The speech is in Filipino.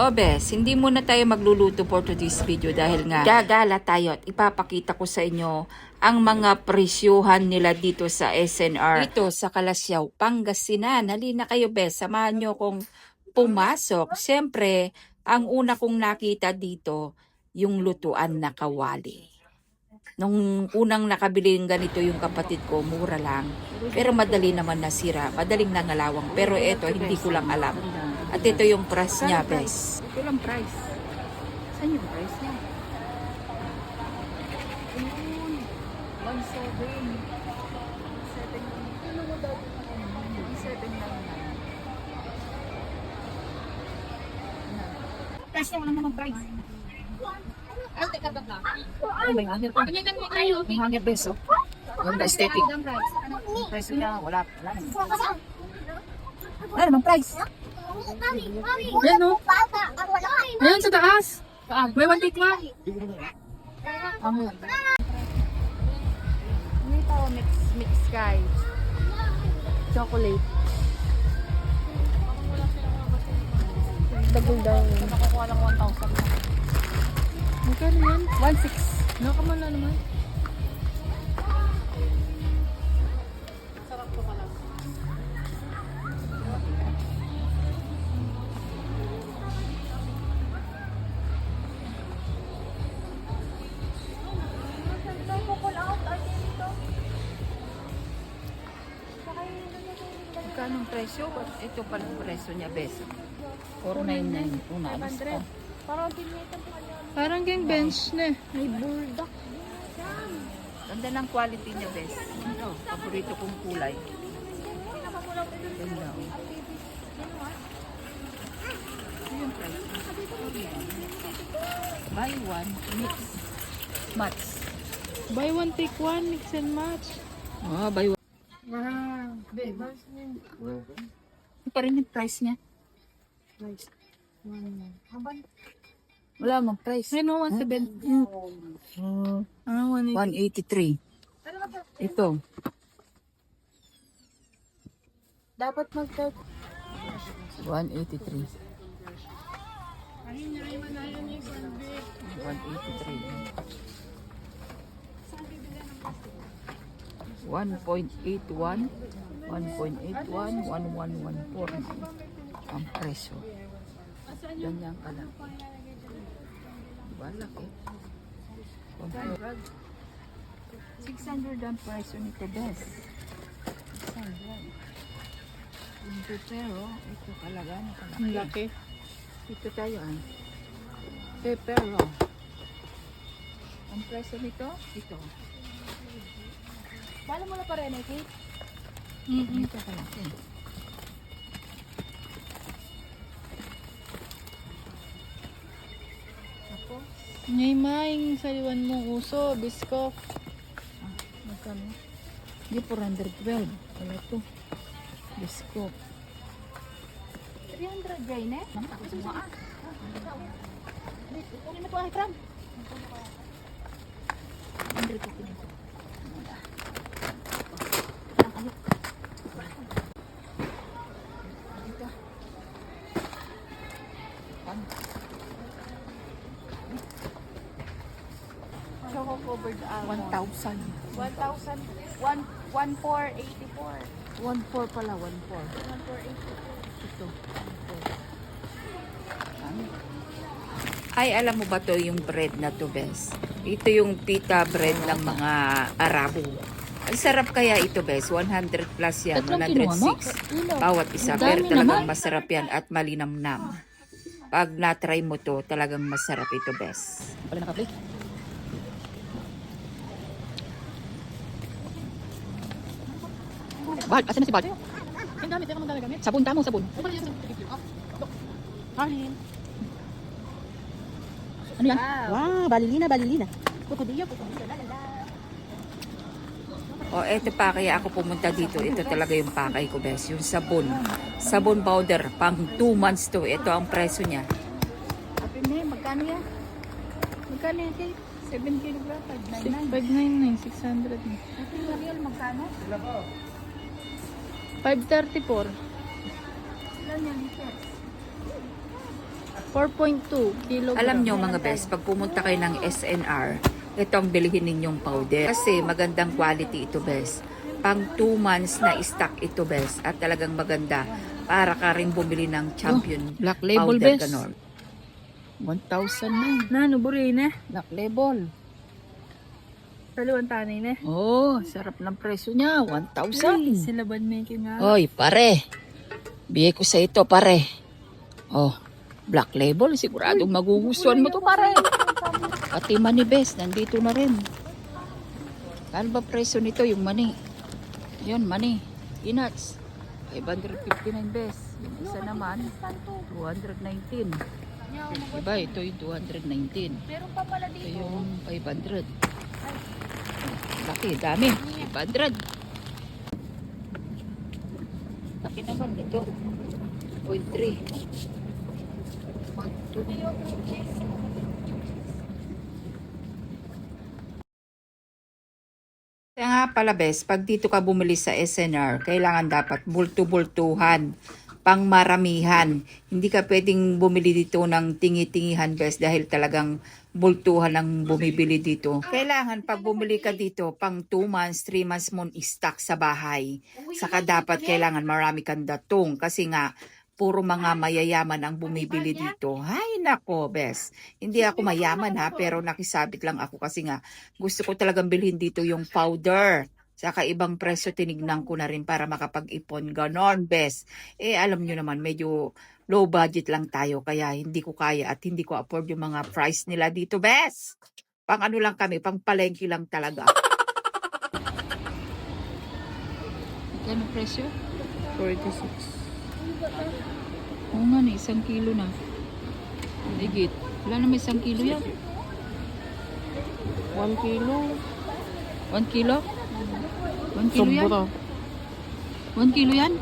O bes, hindi muna tayo magluluto for today's video dahil nga gagala tayo at ipapakita ko sa inyo ang mga presyuhan nila dito sa SNR. Dito sa Kalasyaw, Pangasinan. Halina kayo bes, samahan nyo kong pumasok. Siyempre, ang una kong nakita dito, yung lutuan na kawali. Nung unang nakabili ng ganito yung kapatid ko, mura lang. Pero madali naman nasira, madaling nangalawang. Pero ito, hindi ko lang alam. At ito yung price niya, bes. Ito lang price. Saan yung price niya? Ayun. 1.7. 1.7 lang. 1.7 lang. Price niya, wala namang price. Ano, teka, teka. Oh, may hanger pa. May hanger beso. Aesthetic. Price. Ano? Ang price niya, wala. Wala naman. Wala naman price. Yan o. Ayan sa taas. May one take one. Ang Ito, mix, mix guys. Chocolate. Dagol daw. Nakakuha lang 1,000. Magkano yan? 1.6. Nakaman na naman. Magkano ang presyo? Ito pala ang presyo niya, bes. 499. Una, alas pa. Parang gang bench na. May bulldog. Ganda ng quality niya, bes. Ito, paborito kong kulay. Ganda. oh. Ito yung price. Buy one, mix, match. Buy one, take one, mix and match. Oh, buy one. Wow. Babe, Ito pa rin yung price niya. price. Wala mong price. Ay, no, 170. Ano, 180. 183. Ito. Dapat mag 183. 183. 1.81 1.81 1114 ang presyo. Ganyan ka lang. Diba laki? 600 ang presyo nito, best. 600. Ito pero, ito talaga, Ang laki. Ito tayo ah. Pepero. Ang presyo nito, ito. Paano mo na pa rin, Kate? Mm-mm. Ito kalaki. Ako, Ngay maing saliwan mong uso, bisko. magkano? Hindi, 412. Wala to. Biskop. 300 gay na? Naman ako sa mga Kunin mo po ang Fran. 100 ko pinito. Covered almond. 1,000. 1,000. 1,484. 1,400 pala, 1,400. 1,484. Ito. Ay, alam mo ba to yung bread na to, Bes? Ito yung pita bread ng mga Arabo. Ang sarap kaya ito, Bes. 100 plus yan. Tatlong kinuha mo? 106 bawat isa. Pero talagang masarap yan at malinamnam. Pag na-try mo to, talagang masarap ito, Bes. Pala naka-play. Bart, asan na si Bart? Yung gamit, yung gamit. Sabon, tamang sabon. Harlin. Ah, ano yan? Wow, wow balilina, balilina. Kukudillo, kukudillo, lalala. Oh, eto pa, kaya ako pumunta dito. Ito talaga yung pakay ko, bes. Yung sabon. Sabon powder. Pang 2 months to. Ito ang presyo niya. Magkano yan? Magkano yan, Kate? 7 kilogram, 599. 599, 600. Ito yung real, magkano? 534. 4.2 kilogram. Alam nyo mga best, pag pumunta kayo ng SNR, ito ang bilhin ninyong powder. Kasi magandang quality ito best. Pang 2 months na stock ito best. At talagang maganda para ka rin bumili ng oh, champion oh, black label powder best. 1,000 na. Nano, buri na. Black label. Taluan tanay na. Oh, sarap ng presyo niya. 1,000. Sila ba making nga? Oy, pare. Bigay ko sa ito, pare. Oh, black label. Siguradong magugustuhan mo to, pare. Pati money best, nandito na rin. Ano ba presyo nito, yung money? Yun, money. Peanuts. 559 best. Yung isa naman, 219. Diba, ito yung 219. Meron pa pala Ito dito. yung 500. Laki, dami. 500. Laki naman ito. 0.3. 1, 2. Kaya nga pala best, pag dito ka bumili sa SNR, kailangan dapat bulto-bultuhan, pang maramihan. Hindi ka pwedeng bumili dito ng tingi-tingihan best dahil talagang bultuhan ang bumibili dito. Kailangan pag bumili ka dito, pang 2 months, 3 months mo stock sa bahay. Saka dapat kailangan marami kang datong kasi nga puro mga mayayaman ang bumibili dito. Hay nako, bes. Hindi ako mayaman ha, pero nakisabit lang ako kasi nga gusto ko talagang bilhin dito yung powder. Saka ibang presyo tinignan ko na rin para makapag-ipon. Ganon, bes. Eh, alam nyo naman, medyo low budget lang tayo kaya hindi ko kaya at hindi ko afford yung mga price nila dito, bes. Pang ano lang kami, pang palengke lang talaga. Magkano presyo? 46. Oo nga na, isang kilo na. Higit. Wala naman isang kilo yan. 1 kilo. One kilo? One kilo yan? One kilo yan?